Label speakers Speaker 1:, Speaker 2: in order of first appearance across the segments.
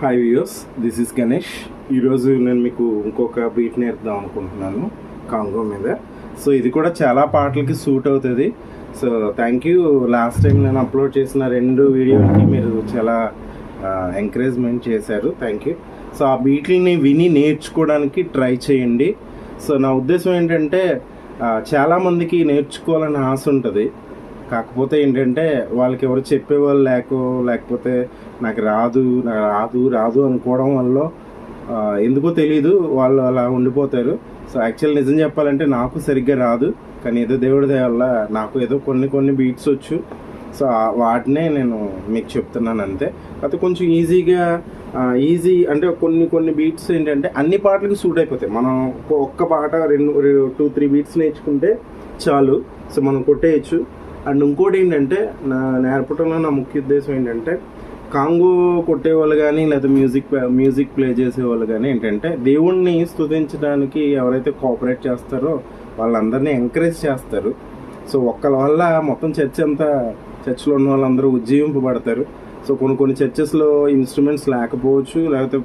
Speaker 1: Hi views this is Ganesh ఈరోజు నేను మీకు ఇంకొక బీట్ నేర్పుదాం అనుకుంటున్నాను. కాంగో మీద. సో ఇది కూడా చాలా పాటలకి సూట్ అవుతుంది. So thank you last time నేను అప్లోడ్ చేసిన రెండు వీడియోలకి మీరు చాలా ఎంకరేజ్మెంట్ చేశారు. థ్యాంక్ యూ సో ఆ బీట్లని విని నేర్చుకోవడానికి ట్రై చేయండి. సో నా ఉద్దేశం ఏంటంటే చాలామందికి నేర్చుకోవాలని ఆశ ఉంటుంది. కాకపోతే ఏంటంటే వాళ్ళకి ఎవరు చెప్పేవాళ్ళు లేకో లేకపోతే నాకు రాదు నాకు రాదు రాదు అనుకోవడం వల్ల ఎందుకో తెలియదు వాళ్ళు అలా ఉండిపోతారు. సో యాక్చువల్ నిజం చెప్పాలంటే నాకు సరిగ్గా రాదు. కానీ ఏదో దేవుడి వల్ల నాకు ఏదో కొన్ని కొన్ని బీట్స్ వచ్చు. సో వాటినే నేను మీకు చెప్తున్నాను అంతే. కాకపోతే కొంచెం ఈజీగా ఈజీ అంటే కొన్ని కొన్ని బీట్స్ ఏంటంటే అన్ని పాటలకు సూట్ అయిపోతాయి. మనం ఒక్క- ఒక్క పాట రెండు టూ త్రీ బీట్స్ నేర్చుకుంటే చాలు. సో మనం కొట్టేయచ్చు. అండ్ ఇంకోటి ఏంటంటే నా నేర్పటంలో నా ముఖ్య ఉద్దేశం ఏంటంటే కాంగో కొట్టేవాళ్ళు కానీ లేదా మ్యూజిక్ మ్యూజిక్ ప్లే చేసేవాళ్ళు కానీ ఏంటంటే దేవుణ్ణి స్తుతించడానికి ఎవరైతే కోఆపరేట్ చేస్తారో వాళ్ళందరినీ ఎంకరేజ్ చేస్తారు. సో ఒక్కళ్ళ వల్ల మొత్తం చర్చ్ అంతా చర్చ్లో ఉన్న వాళ్ళందరూ ఉజ్జీవింపబడతారు. సో కొన్ని కొన్ని చర్చెస్లో ఇన్స్ట్రుమెంట్స్ లేకపోవచ్చు లేకపోతే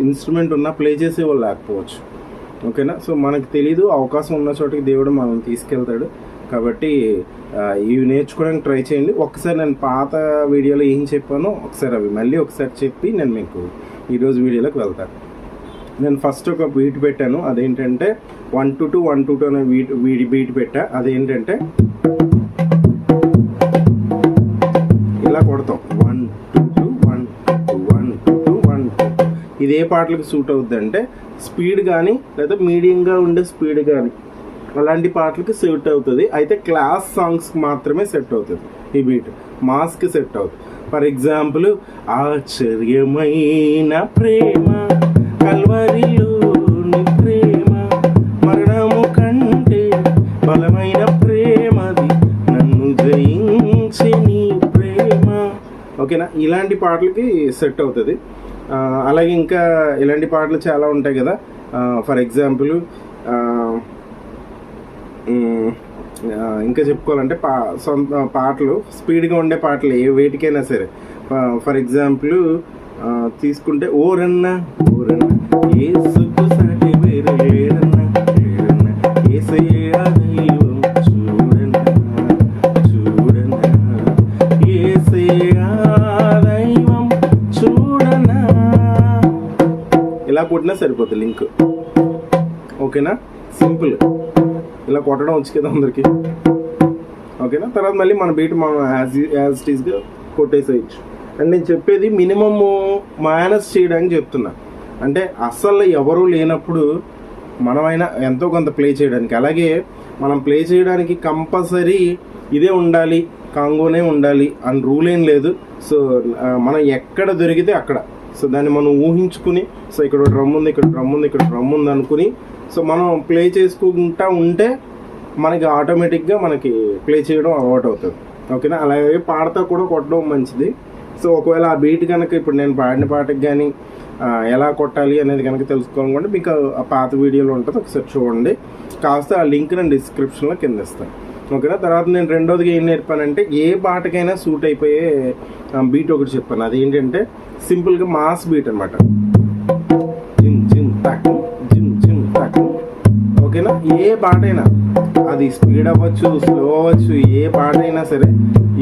Speaker 1: ఇన్స్ట్రుమెంట్ ఉన్నా ప్లే చేసే వాళ్ళు లేకపోవచ్చు. ఓకేనా? సో మనకు తెలీదు అవకాశం ఉన్న చోటికి దేవుడు మనం తీసుకెళ్తాడు. కాబట్టి ఇవి నేర్చుకోవడానికి ట్రై చేయండి. ఒకసారి నేను పాత వీడియోలో ఏం చెప్పానో ఒకసారి అవి మళ్ళీ ఒకసారి చెప్పి నేను మీకు ఈరోజు వీడియోలోకి వెళ్తాను. నేను ఫస్ట్ ఒక బీట్ పెట్టాను. అదేంటంటే one two two one two two అనే వీడి బీట్ పెట్టా. అదేంటంటే ఇలా కొడతాం. One two two one two one two two one two ఇది ఏ పాటలకు సూట్ అవుద్ది అంటే స్పీడ్ కానీ లేదా మీడియంగా ఉండే స్పీడ్ కానీ అలాంటి పాటలకి సెట్ అవుతుంది. అయితే క్లాస్ సాంగ్స్కి మాత్రమే సెట్ అవుతుంది. ఈ బీట్ మాస్కి సెట్ అవుతుంది. ఫర్ ఎగ్జాంపుల్ ఆశ్చర్యమైన ప్రేమ కల్వరిలోని ప్రేమ మరణము కంటే బలమైన ప్రేమది నన్ను జయించే నీ ప్రేమ. ఓకేనా? ఇలాంటి పాటలకి సెట్ అవుతుంది. అలాగే ఇంకా ఇలాంటి పాటలు చాలా ఉంటాయి కదా. ఫర్ ఎగ్జాంపుల్ ఇంకా చెప్పుకోవాలంటే పా సొంత పాటలు స్పీడ్గా ఉండే పాటలు ఏ వేటికైనా సరే. ఫర్ ఎగ్జాంపుల్ తీసుకుంటే ఓరన్న ఓరన్న ఏసుకు సాటి వేరే లేరన్న లేరన్న ఏసయ్యే దైవం చూడన్న చూడన్న ఏసయ్యే దైవం చూడన్నా. ఇలా కొట్టినా సరిపోతుంది లింక్. ఓకేనా? సింపుల్. ఇలా కొట్టడం వచ్చు కదా అందరికి. ఓకేనా? తర్వాత మళ్ళీ మన బీట్ మనం యాజ్ యాజ్ టీస్గా కొట్టేసేయచ్చు. అండ్ నేను చెప్పేది మినిమమ్ మైనస్ చేయడానికి చెప్తున్నా. అంటే అస్సలు ఎవరూ లేనప్పుడు మనమైనా ఎంతో కొంత ప్లే చేయడానికి. అలాగే మనం ప్లే చేయడానికి కంపల్సరీ ఇదే ఉండాలి కాంగోనే ఉండాలి అని రూల్ ఏం లేదు. సో మనం ఎక్కడ దొరికితే అక్కడ. సో దాన్ని మనం ఊహించుకుని సో ఇక్కడ డ్రమ్ ఉంది ఇక్కడ డ్రమ్ ఉంది ఇక్కడ డ్రమ్ ఉంది అనుకుని సో మనం ప్లే చేసుకుంటా ఉంటే మనకి ఆటోమేటిక్గా మనకి ప్లే చేయడం అలవాటు అవుతుంది. ఓకేనా? అలాగే పాడతా కూడా కొట్టడం మంచిది. సో ఒకవేళ ఆ బీట్ కనుక ఇప్పుడు నేను పాడిన పాటకి కానీ ఎలా కొట్టాలి అనేది కనుక తెలుసుకోవాలనుకుంటే మీకు ఆ పాత వీడియోలో ఉంటుంది. ఒకసారి చూడండి. కాస్త ఆ లింక్ నేను డిస్క్రిప్షన్లో కింద ఇస్తాను. ఓకేనా? తర్వాత నేను రెండోదిగా ఏం నేర్పానంటే ఏ పాటకైనా సూట్ అయిపోయే బీట్ ఒకటి చెప్పాను. అదేంటంటే సింపుల్గా మాస్ బీట్ అనమాట జిమ్ జిమ్ టక్ జిమ్ జిమ్ టక్. ఓకేనా? ఏ పాటైనా అది స్పీడ్ అవ్వచ్చు స్లో అవ్వచ్చు ఏ పాట అయినా సరే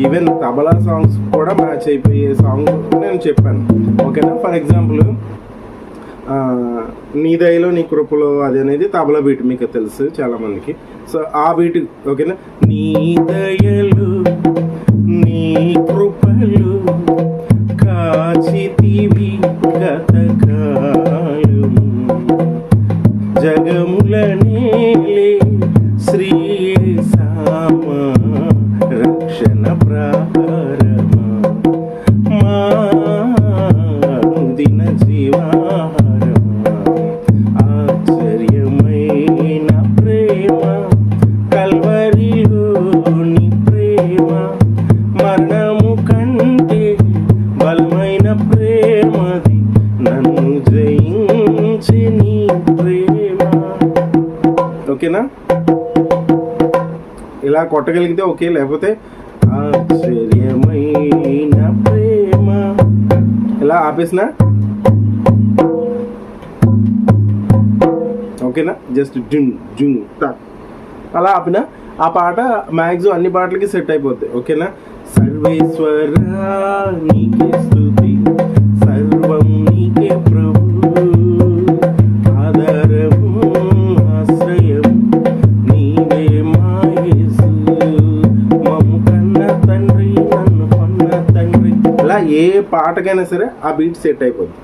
Speaker 1: ఈవెన్ తబలా సాంగ్స్ కూడా మ్యాచ్ అయిపోయే సాంగ్ నేను చెప్పాను. ఓకేనా? ఫర్ ఎగ్జాంపుల్ నీ దయలో నీ కృపలో అది అనేది తబలా బీట్ మీకు తెలుసు చాలా మందికి సో ఆ బీట్ ఓకేనా? నీ దయలు నీ కృపలు కాచితివి గతకాలము జగముల నేలే శ్రీ ఓకే లేకపోతే ఆశ్చర్యమైన ప్రేమ ఇలా ఆపేసిన ఓకేనా జస్ట్ జున్ జున్ టక్ అలా ఆపిన ఆ పాట మ్యాక్సిమం అన్ని పాటలకి సెట్ అయిపోతాయి ఓకేనా సర్వేశ్వర నీకే స్థుతి సర్వం నీకే ప్రభు పాటకైనా సరే ఆ బీట్ సెట్ అయిపోద్ది.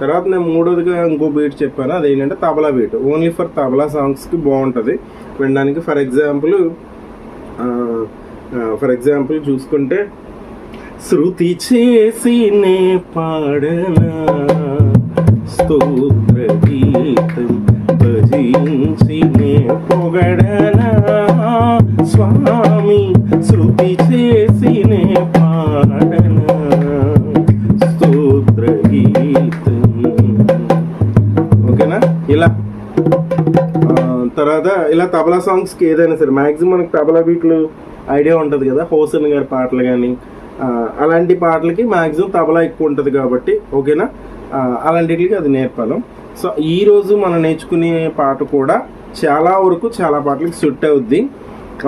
Speaker 1: తర్వాత నేను మూడోదిగా ఇంకో బీట్ చెప్పాను. అదేంటంటే tabla beat only for tabla సాంగ్స్కి బాగుంటుంది. వినడానికి ఫర్ ఎగ్జాంపుల్ ఫర్ ఎగ్జాంపుల్ చూసుకుంటే శృతి చేసి నే పాడనా స్తోత్ర గీతం భజించి నే పొగడనా స్వామి ఇలా తర్వాత ఇలా తబలా సాంగ్స్కి ఏదైనా సరే మ్యాక్సిమం మనకు తబలా బీట్లు ఐడియా ఉంటుంది కదా హోసన్ గారి పాటలు కానీ అలాంటి పాటలకి మ్యాక్సిమం తబలా ఎక్కువ ఉంటుంది కాబట్టి ఓకేనా అలాంటికి అది నేర్పాలి. సో ఈ రోజు మనం నేర్చుకునే పాట కూడా చాలా వరకు చాలా పాటలకి సెట్ అవుద్ది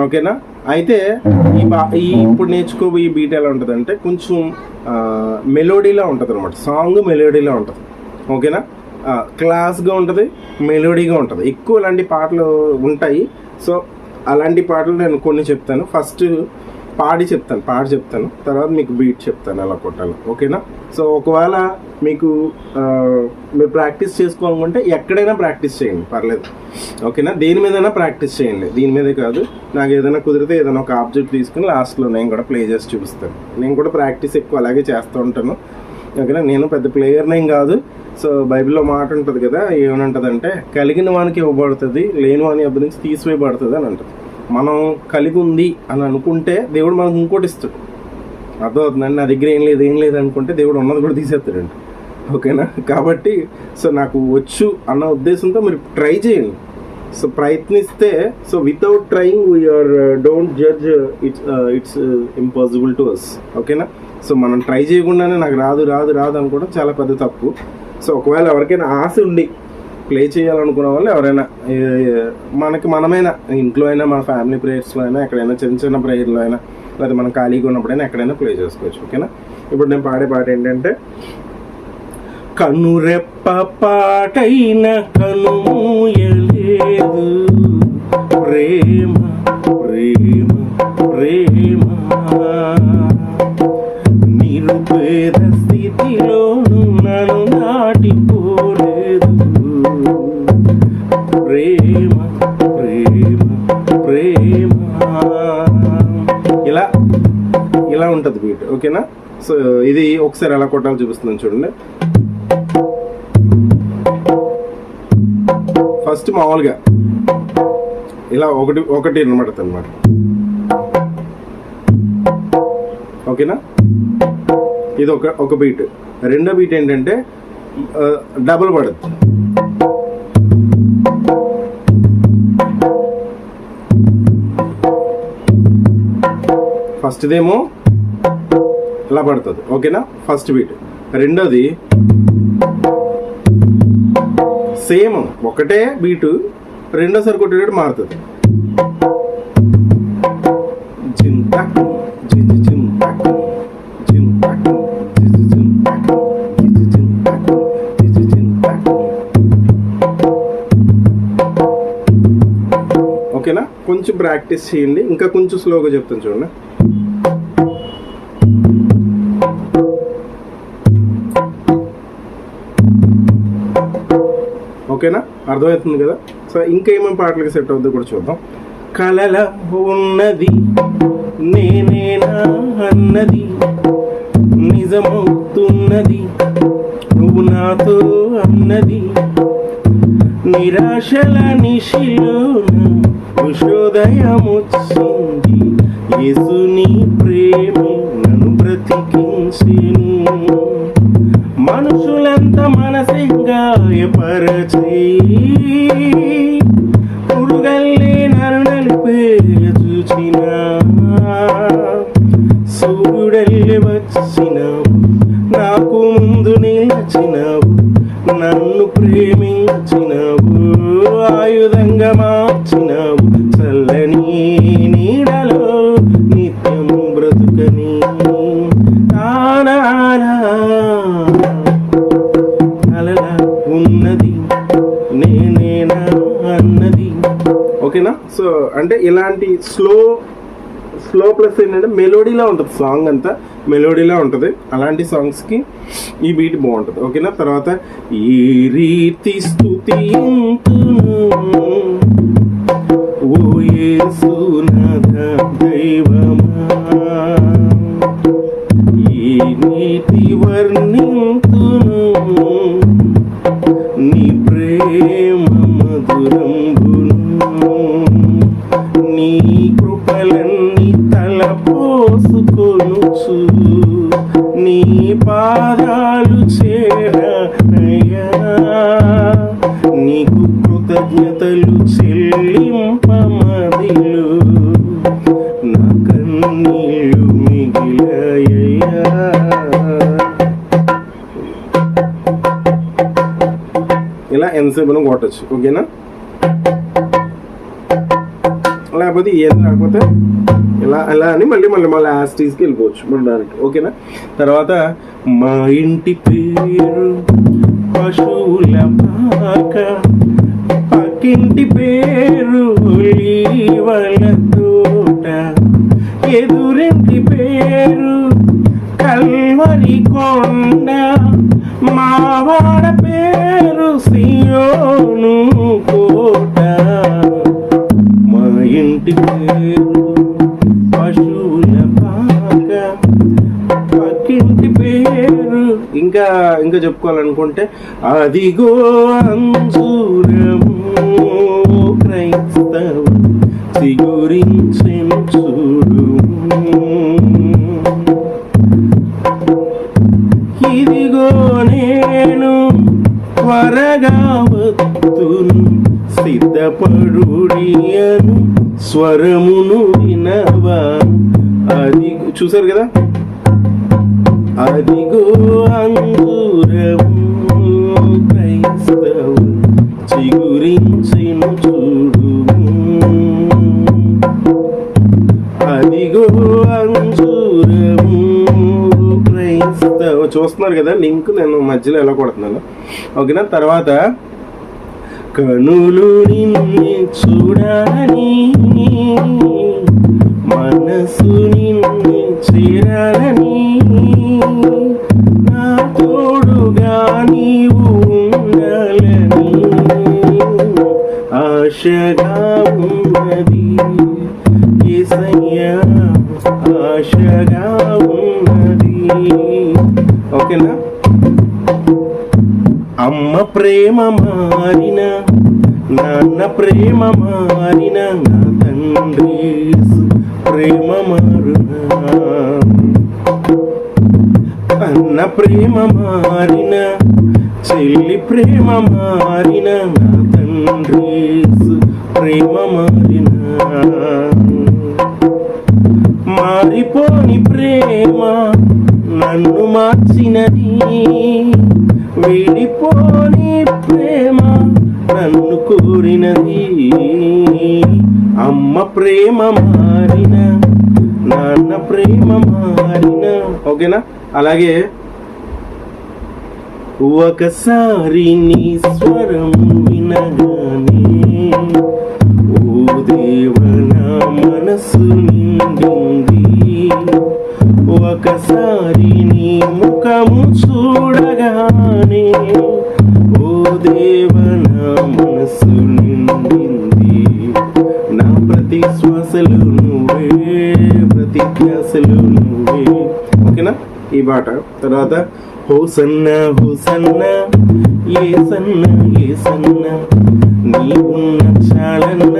Speaker 1: ఓకేనా అయితే ఈ బా ఈ ఇప్పుడు నేర్చుకోబోయే బీట్ ఎలా ఉంటుంది అంటే కొంచెం మెలోడీలా ఉంటుంది అనమాట సాంగ్ మెలోడీలా ఉంటుంది ఓకేనా క్లాస్గా ఉంటుంది మెలోడీగా ఉంటుంది. ఎక్కువ అలాంటి పాటలు ఉంటాయి. సో అలాంటి పాటలు నేను కొన్ని చెప్తాను. ఫస్ట్ పాడి చెప్తాను పాడి చెప్తాను. తర్వాత మీకు బీట్ చెప్తాను అలా కొట్టాలి. ఓకేనా? సో ఒకవేళ మీకు మీరు ప్రాక్టీస్ చేసుకోవాలనుకుంటే ఎక్కడైనా ప్రాక్టీస్ చేయండి. పర్లేదు. ఓకేనా? దేని మీదైనా ప్రాక్టీస్ చేయండి. దీని మీదే కాదు. నాకు ఏదైనా కుదిరితే ఏదైనా ఒక ఆబ్జెక్ట్ తీసుకుని లాస్ట్లో నేను కూడా ప్లే చేసి చూపిస్తాను. నేను కూడా ప్రాక్టీస్ ఎక్కువ అలాగే చేస్తూ ఉంటాను. ఓకేనా? నేను పెద్ద ప్లేయర్నేం కాదు. సో బైబిల్లో మాట ఉంటుంది కదా ఏమనంటది అంటే కలిగిన వానికి ఇవ్వబడుతుంది లేని వాని అబ్బు నుంచి తీసివేయబడుతుంది అని అంటుంది. మనం కలిగి ఉంది అని అనుకుంటే దేవుడు మనకు ఇంకోటి ఇస్తాడు. అర్థమవుతుందండి నా దగ్గర ఏం లేదు ఏం లేదు అనుకుంటే దేవుడు ఉన్నది కూడా తీసేస్తాడండి ఓకేనా? కాబట్టి సో నాకు వచ్చు అన్న ఉద్దేశంతో మీరు ట్రై చేయండి. సో ప్రయత్నిస్తే so without trying we are don't judge it's it's impossible to us ఓకేనా? సో మనం ట్రై చేయకుండానే నాకు రాదు రాదు రాదు అనుకోవడం చాలా పెద్ద తప్పు. సో ఒకవేళ ఎవరికైనా ఆశ ఉండి ప్లే చేయాలనుకున్న వాళ్ళు ఎవరైనా మనకి మనమైనా ఇంట్లో అయినా మన ఫ్యామిలీ ప్రేయర్స్లో అయినా ఎక్కడైనా చిన్న చిన్న ప్రేయర్లో అయినా లేదా మనం ఖాళీగా ఉన్నప్పుడైనా ఎక్కడైనా ప్లే చేసుకోవచ్చు ఓకేనా ఇప్పుడు నేను పాడే పాట ఏంటంటే కనురెప్ప పాటైన కనుమూయలేదు ప్రేమ ప్రేమ ప్రేమ. నిరుపేద స్థితిలో ఉంటుంది బీట్ ఓకేనా? సో ఇది ఒకసారి ఎలా కొట్టాలో చూపిస్తున్నాను చూడండి. ఫస్ట్ మామూలుగా ఇలా ఒకటి ఒకటి అనమాట అనమాట ఓకేనా? ఇది ఒక ఒక బీట్ రెండో బీట్ ఏంటంటే డబుల్ పడుతుంది ఫస్ట్దేమో ఇలా పడుతుంది. ఓకేనా? ఫస్ట్ బీట్ రెండోది సేమ్ ఒకటే బీటు రెండోసారి కొట్టేటట్టు మారుతుంది. జిమ్ జిమ్ జిమ్ జిమ్ జిమ్ ఓకేనా? కొంచెం ప్రాక్టీస్ చేయండి. ఇంకా కొంచెం స్లోగా చెప్తాను చూడండి. అర్థమవుతుంది కదా? సో ఇంకా ఏమేమి పాటలకు సెట్ అవుతుందో కూడా చూద్దాం. కలల ఉన్నది నేనేనా అన్నది నిజమవుతున్నది నువ్వు నాతో అన్నది. నిరాశల నిశిలోన ఉషోదయమొచ్చింది యేసుని ప్రేమ నన్ను బ్రతికించేను. మనుషులంత మనసెంగాయపరచి పురుగల్లే నన్ను నలిపే చూచిన ప్లస్ ఏంటంటే మెలోడీలా ఉంటుంది సాంగ్ అంతా మెలోడీలా ఉంటుంది. అలాంటి సాంగ్స్కి ఈ బీట్ బాగుంటుంది. ఓకేనా తర్వాత ఈ రీతి స్థుతి ఓ యేసునాథ దైవమా? ఈ పాదాలు చేరనయ్యా. నీకు కృతజ్ఞతలు చెల్లింపమదిలు నా కన్నీళ్ళు మిగిలయ్యా ఇలా ఎంతసేపు కొట్టచ్చు ఓకేనా? లేకపోతే ఏది లేకపోతే ఇలా అలా అని మళ్ళీ మళ్ళీ మళ్ళీ ఆస్టీస్కి వెళ్ళిపోవచ్చు ఉండడానికి ఓకేనా? తర్వాత మా ఇంటి పేరు పశువుల పాక పక్కింటి పేరు లీవల తోట ఎదురింటి పేరు కల్వరి కొండ మావాడ పేరు సియోను కోట. మా ఇంటి పేరు ఇంకా ఇంకా చెప్పుకోవాలనుకుంటే అదిగో అంజూరము క్రైస్తవ సిగురించెను చూడు. ఇదిగో నేను త్వరగా వత్తును సిద్ధపడుడియను స్వరమును వినవా. అది చూసారు కదా? అదిగో అంజూరము క్రైస్తవ చూస్తున్నారు కదా లింక్ నేను మధ్యలో ఎలా కొడుతున్నాను. ఓకేనా? తర్వాత కనులు నిన్ను చూడాలని మనసు నిన్ను చేరాలని నా తోడుగా నీవు ఉండాలని ఆశగా ఉన్నది. యేసయ్యా ఆశగా ఉన్నది. ఓకేనా? అమ్మ ప్రేమ మారిన నాన్న ప్రేమ మారిన నా తండ్రి ప్రేమ మారునా. అన్న ప్రేమ మారిన చెల్లి ప్రేమ మారిన నా తండ్రి ప్రేమ మారిన. మారిపోని ప్రేమ నన్ను మార్చినది. విడిపోని ప్రేమ నన్ను కోరినది. అమ్మ ప్రేమ మారిన నాన్న ప్రేమ మారిన. ఓకేనా? అలాగే ఒకసారి నీ స్వరం వినగానే ఓ దేవన మనసు నిండుంది ఒకసారి నీ ముఖము చూడగానే ఓ దేవన మనసు నిండింది. నా ప్రతి శ్వాసలు నువ్వే ప్రతి ధ్యాసలు నువ్వే. ఓకేనా? ఈ పాట తర్వాత హోసన్న హోసన్న ఏ సన్న ఏ సన్న. నీ ఉన్న చాలన్న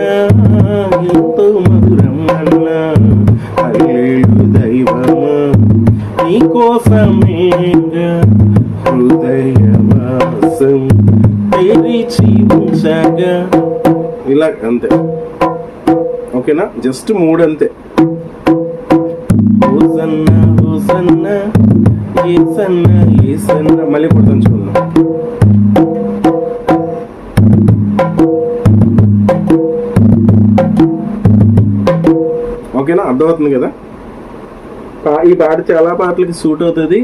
Speaker 1: ఎంతో మధురం అన్నా ఇలా అంతే. ఓకేనా? జస్ట్ మూడు అంతే. మళ్ళీ గుర్తుంచుకుందాం ఓకేనా? అర్థమవుతుంది కదా? ఈ పాట చాలా పాటలకి సూట్ అవుతుంది.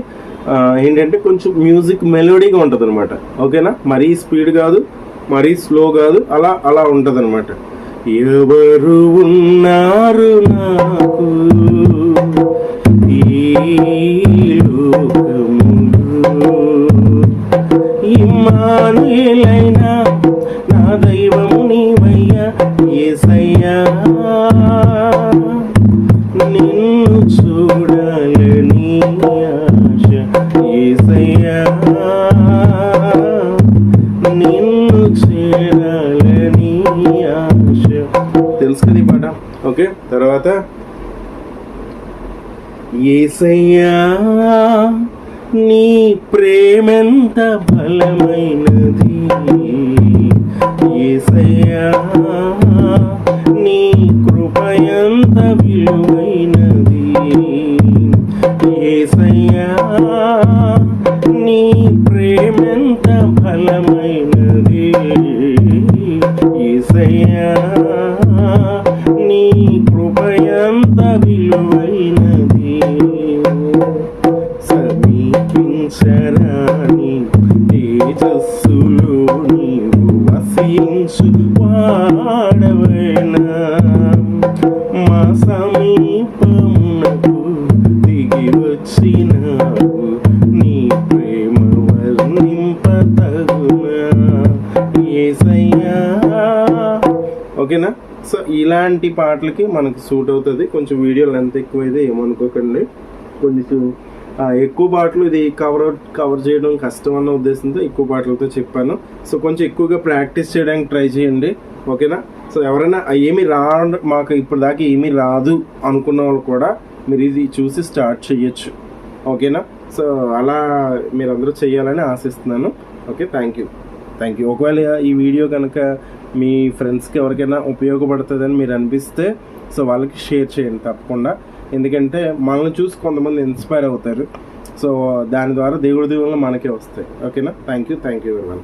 Speaker 1: ఏంటంటే కొంచెం మ్యూజిక్ మెలోడీగా ఉంటుంది అనమాట ఓకేనా? మరీ స్పీడ్ కాదు మరీ స్లో కాదు అలా అలా ఉంటుంది అనమాట ఎవరు ఉన్నారు నాకు? ఈ ఏసయ్యా నీ ప్రేమెంత బలమైనది. ఏసయ్యా నీ కృపయంత విలువైనది. ఏసయ్యా నీ ప్రేమెంత బలమైనది. ఏసయ్యా నీ కృపయంత విలువ శరణి తేజస్సులో నీవు వసించు వాడవైనా మా సమీపమునకు దిగి వచ్చినావు నీ ప్రేమ వర్ణింపతగునా. ఏసయ్యా. ఓకేనా? సో ఇలాంటి పాటలకి మనకు సూట్ అవుతుంది. కొంచెం వీడియో లెంత్ ఎక్కువైతే ఏమనుకోకండి. కొంచెం ఎక్కువ పాటలు ఇది కవర్ కవర్ చేయడం కష్టం అన్న ఉద్దేశంతో ఎక్కువ పాటలతో చెప్పాను. సో కొంచెం ఎక్కువగా ప్రాక్టీస్ చేయడానికి ట్రై చేయండి. ఓకేనా? సో ఎవరైనా ఏమి రా మాకు ఇప్పుడు దాకా ఏమీ రాదు అనుకున్న వాళ్ళు కూడా మీరు ఇది చూసి స్టార్ట్ చేయొచ్చు. ఓకేనా? సో అలా మీరందరూ చేయాలని ఆశిస్తున్నాను. Okay thank you thank you ఒకవేళ ఈ వీడియో కనుక మీ ఫ్రెండ్స్కి ఎవరికైనా ఉపయోగపడుతుందని మీరు అనిపిస్తే సో వాళ్ళకి షేర్ చేయండి తప్పకుండా. ఎందుకంటే మనల్ని చూసి కొంతమంది ఇన్స్పైర్ అవుతారు. సో దాని ద్వారా దేవుడి దేవుళ్ళు మనకే వస్తాయి. ఓకేనా థ్యాంక్ యూ థ్యాంక్ యూ ఎవరి